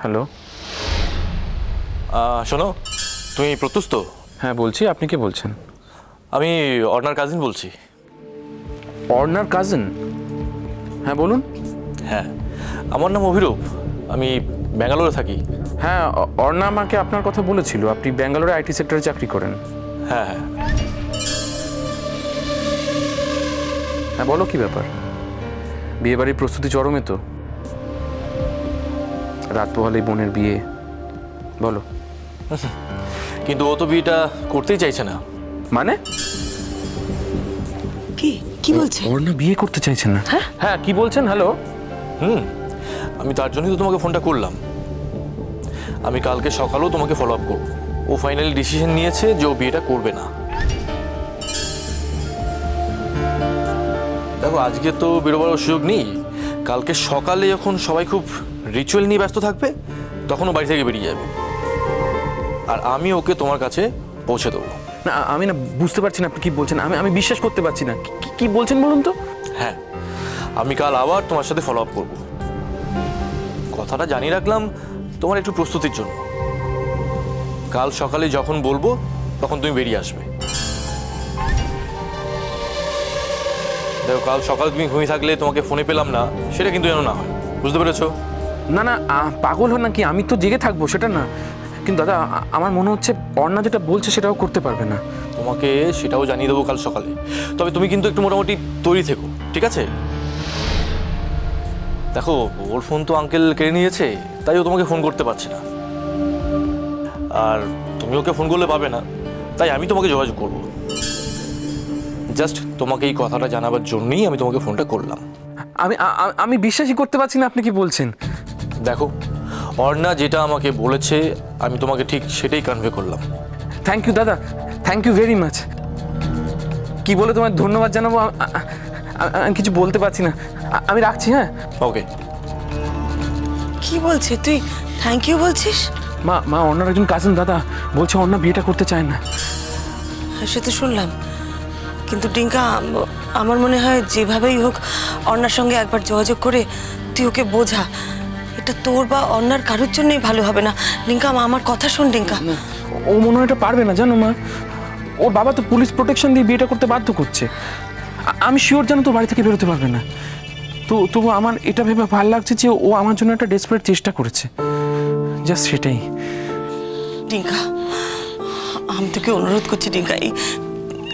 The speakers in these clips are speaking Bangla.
হ্যালো। শোনো তুমি প্রত্যুষ তো হ্যাঁ বলছি আপনি কে বলছেন? আমি অর্ণার কাজিন বলছি। অর্ণার কাজিন হ্যাঁ বলুন। হ্যাঁ আমার নাম অভিরূপ আমি ব্যাঙ্গালোরে থাকি। হ্যাঁ অর্ণা আমাকে আপনার কথা বলেছিল আপনি ব্যাঙ্গালোরে আইটি সেক্টরে চাকরি করেন। হ্যাঁ হ্যাঁ। হ্যাঁ বলো কি ব্যাপার? বিয়ে বাড়ির প্রস্তুতি চরমে তো। রাত পোহালেই বোনের বিয়ে। বলো। কিন্তু ও তো বিয়েটা করতেই চাইছে না। মানে? কি? কি বলছে? অর্ণা বিয়ে করতে চাইছেন না। হ্যাঁ? কি বলছেন? হ্যালো। হুম আমি তার জন্যই তো তোমাকে ফোনটা করলাম। আমি কালকে সকালেও তোমাকে ফলো আপ করব। ও ফাইনালি ডিসিশন নিয়েছে যে ও বিয়েটা করবে না। দেখো আজকে তো বেরোবার সুযোগ নেই। কালকে সকালে যখন সবাই খুব রিচুয়াল নিয়ে ব্যস্ত থাকবে তখন ও বাড়ি থেকে বেরিয়ে যাবে। আর আমি ওকে তোমার কাছে পৌঁছে দেবো। না আমি না বুঝতে পারছি না আপনি কি বলছেন। আমি আমি বিশ্বাস করতে পারছি না। কি- কি- কি বলছেন বলুন তো? হ্যাঁ আমি কাল আবার তোমার সাথে ফলো আপ করব। কথাটা জানিয়ে রাখলাম তোমার একটু প্রস্তুতির জন্য। কাল সকালে যখন বলব তখন তুমি বেরিয়ে আসবে। দেখো কাল সকালে তুমি ঘুমিয়ে থাকলে তোমাকে ফোনে পেলাম না সেটা কিন্তু যেন না হয়। বুঝতে পেরেছ? না না পাগল হন নাকি? আমি তো জেগে থাকব সেটা না। কিন্তু দাদা আ- আমার মনে হচ্ছে অর্ণা যেটা বলছে সেটাও করতে পারবে না। তোমাকে সেটাও জানিয়ে দেবো কাল সকালে। তবে তুমি কিন্তু একটু মোটামুটি তৈরি থেকো ঠিক আছে? দেখো ওর ফোন তো আঙ্কেল কেড়ে নিয়েছে তাই ও তোমাকে ফোন করতে পারছে না। আর তুমি ওকে ফোন করলে পাবে না তাই আমি তোমাকে যোগাযোগ করব। জাস্ট তোমাকে এই কথাটা জানাবার জন্যই আমি তোমাকে ফোনটা করলাম। আমি আমি বিশ্বাসই করতে পারছি না আপনি কি বলছেন। দেখো অর্ণা যেটা আমাকে বলেছে আমি তোমাকে ঠিক সেটাই কনভে করলাম। থ্যাংক ইউ দাদা। থ্যাংক ইউ ভেরি মাচ কি বলে তোমার ধন্যবাদ জানাব? আমি কিছু বলতে পারছি না। আমি রাখছি হ্যাঁ? ওকে কি বলছে তুই? থ্যাংক ইউ বলছিস? মা মা অন্যার একজন কাজিন দাদা। বলছে অন্য বিয়েটা করতে চায় না। সে তো শুনলাম। কিন্তু টিঙ্কা আমার মনে হয় যেভাবেই হোক অন্যার সঙ্গে একবার যোগাযোগ করে তুই ওকে বোঝা। এটা তোর বা অন্যার কারোর জন্যই ভালো হবে না। টিঙ্কা আমার কথা শোন টিঙ্কা ও মনে হয় এটা পারবে না জানো মা। ওর বাবা তো পুলিশ প্রোটেকশন দিয়ে বিয়েটা করতে বাধ্য করছে। আমি শিওর জানো তো বাড়ি থেকে বেরোতে পারবে না। তো তবু আমার এটা ভেবে ভালো লাগছে যে ও আমার জন্য একটা ডেসপারেট চেষ্টা করেছে। জাস্ট সেটাই। টিঙ্কা আমি তোকে অনুরোধ করছি টিঙ্কা এই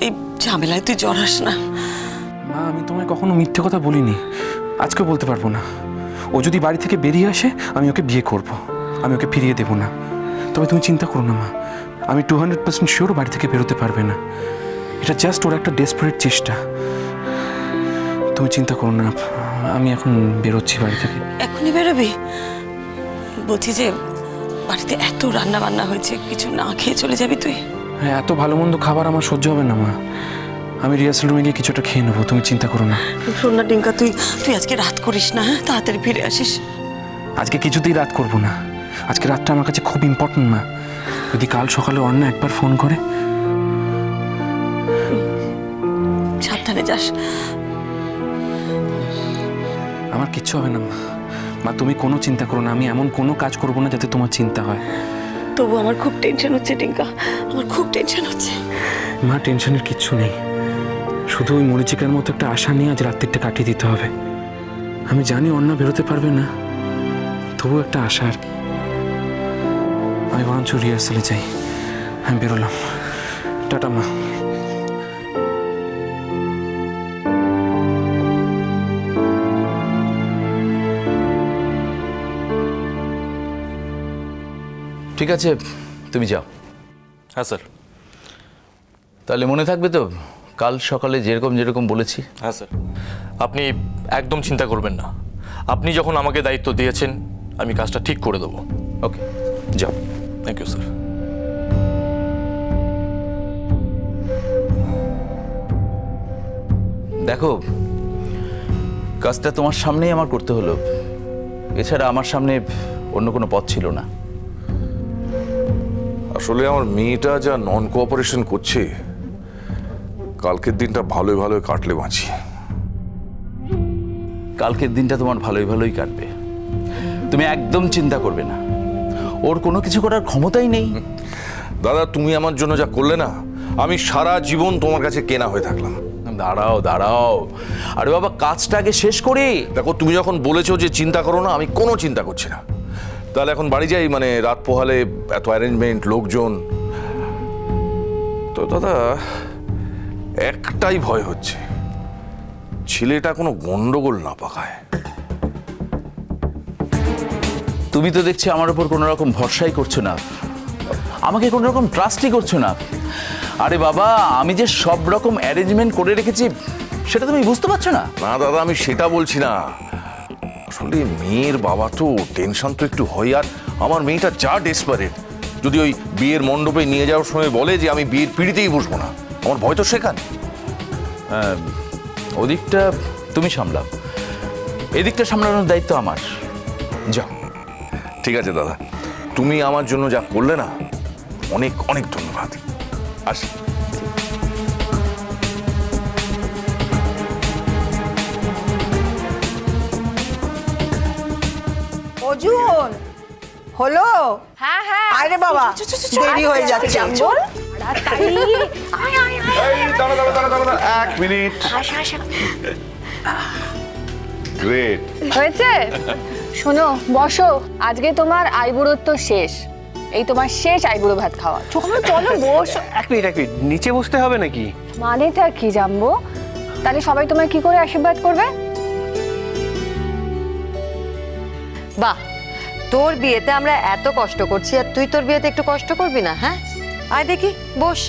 এই ঝামেলায় তুই জড়াস না। মা আমি তোমায় কখনো মিথ্যে কথা বলিনি। আজকে বলতে পারব না। ও যদি বাড়ি থেকে বেরিয়ে আসে আমি ওকে বিয়ে করব। আমি ওকে ফিরিয়ে দেবো না। তবে তুমি চিন্তা করো না মা। আমি টু হান্ড্রেড পার্সেন্ট শিওর বাড়ি থেকে বেরোতে পারবে না। এটা জাস্ট ওর একটা ডেসপারেট চেষ্টা। তুমি চিন্তা করো না আমি এখন বেরোচ্ছি বাড়ি থেকে। এখনই বেরোবি? বলছি যে বাড়িতে এত রান্না বান্না হয়েছে কিছু না খেয়ে চলে যাবি তুই? হ্যাঁ এত ভালো মন্দ খাবার আমার সহ্য হবে না মা। আমি রিহার্সাল রুমে গিয়ে কিছুটা খেয়ে নেব তুমি চিন্তা করো না। শোন না টিঙ্কা তুই তুই আজকে রাত করিস না হ্যাঁ? তাড়াতাড়ি ফিরে আসিস। আজকে কিছুতেই রাত করব না। আজকে রাতটা আমার কাছে খুব ইম্পর্টেন্ট না যদি কাল সকালে অন্য একবার ফোন করে। সাবধানে যাস। আমার কিচ্ছু হবে না মা। মা তুমি কোনো চিন্তা করো না আমি এমন কোনো কাজ করব না যাতে তোমার চিন্তা হয়। তবু আমার খুব টেনশন হচ্ছে, টিঙ্কা। আমার খুব টেনশন হচ্ছে। মা টেনশনের কিচ্ছু নেই। শুধু ওই মরিচিকার মতো একটা আশা নিয়ে আজ রাত্রিটা কাটিয়ে দিতে হবে। আমি জানি অন্য বেরোতে পারবে না। তবু একটা আশা কি। আমি বরঞ্চ রিহার্সালে যাই। আমি বেরোলাম। টাটা, মা। ঠিক আছে তুমি যাও। হ্যাঁ স্যার। তাহলে মনে থাকবে তো কাল সকালে যেরকম যেরকম বলেছি। হ্যাঁ স্যার। আপনি একদম চিন্তা করবেন না। আপনি যখন আমাকে দায়িত্ব দিয়েছেন আমি কাজটা ঠিক করে দেবো। ওকে। যাও। থ্যাংক ইউ স্যার দেখো কাজটা তোমার সামনেই আমার করতে হলো। এছাড়া আমার সামনে অন্য কোনো পথ ছিল না। আসলে আমার মেয়েটা যা নন কোঅপারেশন করছে কালকের দিনটা ভালোই ভালোই কাটলে বাঁচি। কালকের দিনটা তোমার ভালোই ভালোই কাটবে। তুমি একদম চিন্তা করবে না। ওর কোনো কিছু করার ক্ষমতাই নেই। দাদা তুমি আমার জন্য যা করলে না আমি সারা জীবন তোমার কাছে কেনা হয়ে থাকলাম। দাঁড়াও দাঁড়াও। আরে বাবা কাজটা আগে শেষ করি। দেখো তুমি যখন বলেছ যে চিন্তা করো না আমি কোনো চিন্তা করছি না। তাহলে এখন বাড়ি যাই মানে রাত পোহালে এত অ্যারেঞ্জমেন্ট লোকজন। তো দাদা একটাই ভয় হচ্ছে। ছেলেটা কোনো গন্ডগোল না পাকায়। তুমি তো দেখছি আমার উপর কোনো রকম ভরসাই করছ না। আমাকে কোনো রকম ট্রাস্টই করছ না। আরে বাবা আমি যে সব রকম অ্যারেঞ্জমেন্ট করে রেখেছি সেটা তুমি বুঝতে পারছ না? না দাদা আমি সেটা বলছি না। আসলে মেয়ের বাবা তো টেনশন তো একটু হয় আর আমার মেয়েটা যা ডেসপারেট যদি ওই বিয়ের মণ্ডপে নিয়ে যাওয়ার সময় বলে যে আমি বিয়ের পিড়িতেই বসবো না আমার ভয় তো সেখানে। ওদিকটা তুমি সামলাও। এদিকটা সামলানোর দায়িত্ব আমার। যাও। ঠিক আছে দাদা তুমি আমার জন্য যা করলে না অনেক অনেক ধন্যবাদ। আসি। অজুন হলো হ্যাঁ হ্যাঁ আরে বাবা দেরি হয়ে যাচ্ছে বল তাড়াতাড়ি আয় আয় আয় এক মিনিট গ্রেট হয়েছে শোনো বসো আজকে তোমার আইবুড়োর তো শেষ এই তোমার শেষ আইবুড়ো ভাত খাওয়া চলো চলো বসো এক মিনিট এক মিনিট নিচে বসতে হবে নাকি মানেটা কি জানব তাহলে সবাই তোমায় কি করে আশীর্বাদ করবে বাহ তোর বিয়েতে আমরা এত কষ্ট করছি আর তুই তোর বিয়েতে একটু কষ্ট করবি না হ্যাঁ? আয় দেখি বস।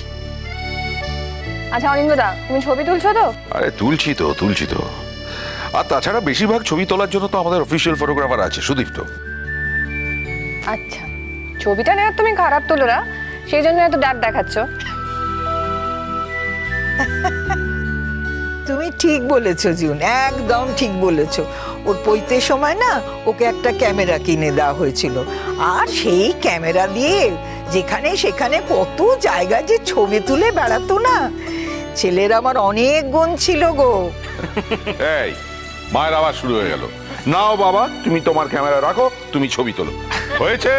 আচ্ছা অনিন্দদা তুমি ছবি তুলছো তো? আরে তুলছি তো তুলছি তো। আর তাছাড়া বেশিরভাগ ছবি তোলার জন্য তো আমাদের অফিসিয়াল ফটোগ্রাফার আছে সুদীপ্ত আচ্ছা ছবিটা নেওয়ার তুমি খারাপ তোলো না সেই জন্য এত ডাক দেখাচ্ছ। ঠিক বলেছ জুন একদম ঠিক বলেছ। ওর পৈতের সময় না ওকে একটা ক্যামেরা কিনে দেওয়া হয়েছিল। আর সেই ক্যামেরা দিয়ে যেখানে সেখানে কত জায়গা যে ছবি তুলে বেড়াতো না। ছেলের আমার অনেক গুণ ছিল গো। এই মায়ের আবার শুরু হয়ে গেল। নাও বাবা তুমি তোমার ক্যামেরা রাখো তুমি ছবি তোলো। হয়েছে?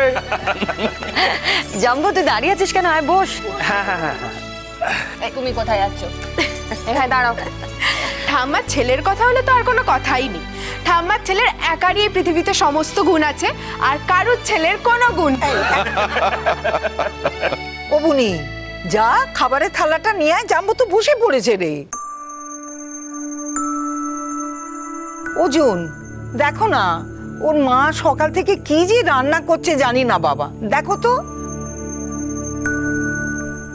জাম্বো তুই দাঁড়িয়ে আছিস কেন? আয় বস। এই, তুমি কোথায় যাচ্ছ? এখানে দাঁড়াও। ঠাম্মার ছেলের কথা হলে তো আর কোনো কথাই নেই। ঠাম্মার ছেলের একারই এই পৃথিবীতে সমস্ত গুণ আছে আর কারুর ছেলের কোনো গুণ নেই। ও বুনি যা খাবারের থালাটা নিয়ে আয় জাম্বু তো বসে পড়েছে রে। অজুন দেখো না ওর মা সকাল থেকে কি যে রান্না করছে জানি না বাবা। দেখো তো।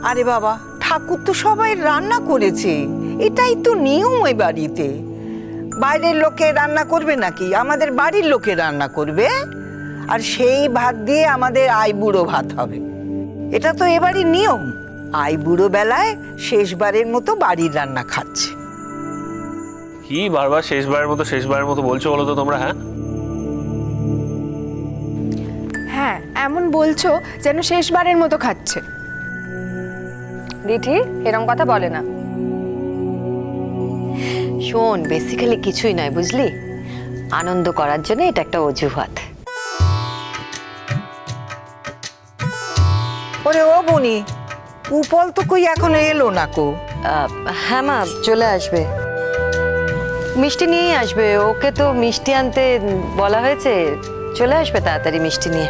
আরে বাবা ঠাকুর তো সবাই রান্না করেছে। এটাই তো নিয়ম ওই বাড়িতে। বাইরের লোকে রান্না করবে নাকি? আমাদের বাড়ির লোকে রান্না করবে। আর সেই ভাত দিয়ে আমাদের আইবুড়ো ভাত হবে। এটা তো এবারই নিয়ম। আই বুড়ো বেলায় শেষবারের মতো বাড়ির রান্না খাচ্ছে। কি বারবার শেষবারের মতো শেষবারের মতো বলছো বলো তো তোমরা হ্যাঁ? হ্যাঁ এমন বলছো যেন শেষবারের মতো খাচ্ছে। দিঠি এরম কথা বলে না। শোন বেসিক্যালি কিছুই নয় বুঝলি? আনন্দ করার জন্য এটা একটা অজুহাত। ওরে ও বনি উপল তো কই এখনও এলো না কো? আহ, হ্যাঁ মা চলে আসবে। মিষ্টি নিয়েই আসবে ওকে তো মিষ্টি আনতে বলা হয়েছে। চলে আসবে তাড়াতাড়ি মিষ্টি নিয়ে।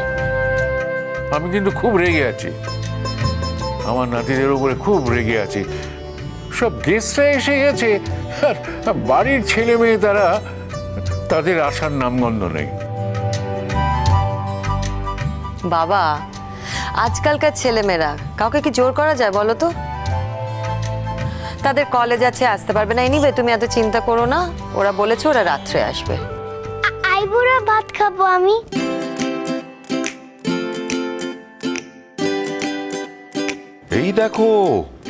আমি কিন্তু খুব রেগে আছি। আমার নাতিদের উপরে খুব রেগে আছি। সব গেস্টরা এসে গেছে আর বাড়ির ছেলে মেয়ে তারা তাদের আসার নামগন্ধ নেই। বাবা আজকালকার ছেলেমেয়েরা কাউকে কি জোর করা যায় বলো তো? তাদের কলেজ আছে আসতে পারবে না। এনিবে তুমি এত চিন্তা করো না। ওরা বলেছে ওরা রাত্রে আসবে। আইবুড়ো ভাত খাব আমি। এই দেখো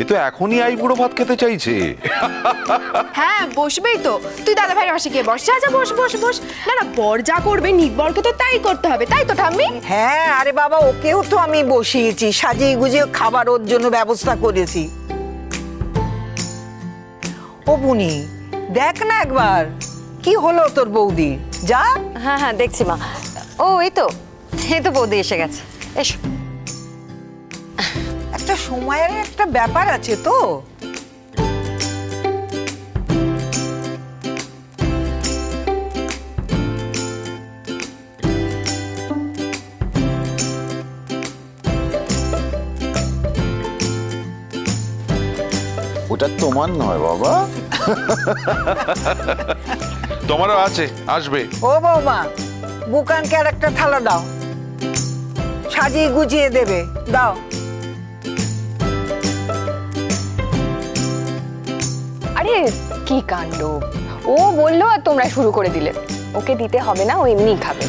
এ তো এখনই আই বুড়ো ভাত খেতে চাইছে। হ্যাঁ বসবেই তো। তুই দাদা ভাইয়ের পাশে গিয়ে বস। যা যা বস বস বস। না না বর যা করবে নির্বরকে তো তাই করতে হবে তাই তো ঠাম্মি? হ্যাঁ আরে বাবা ওকেও তো আমি বসিয়েছি। সাজিয়ে গুজিয়ে খাবার ওর জন্য ব্যবস্থা করেছি। ও বুনি দেখ না একবার কি হলো তোর বৌদি? যা। হ্যাঁ হ্যাঁ দেখছি মা। ও এই তো এই তো বৌদি এসে গেছে। এসো। একটা সময়ের একটা ব্যাপার আছে তো। ওটা তোমার নয় বাবা। তোমারও আছে আসবে। ও বৌমা বুকানকে আর একটা থালা দাও। সাজিয়ে গুজিয়ে দেবে দাও। আরে, কি কাণ্ড? ও বলল আর তোমরা শুরু করে দিলে। ওকে দিতে হবে না, ও এমনি খাবে।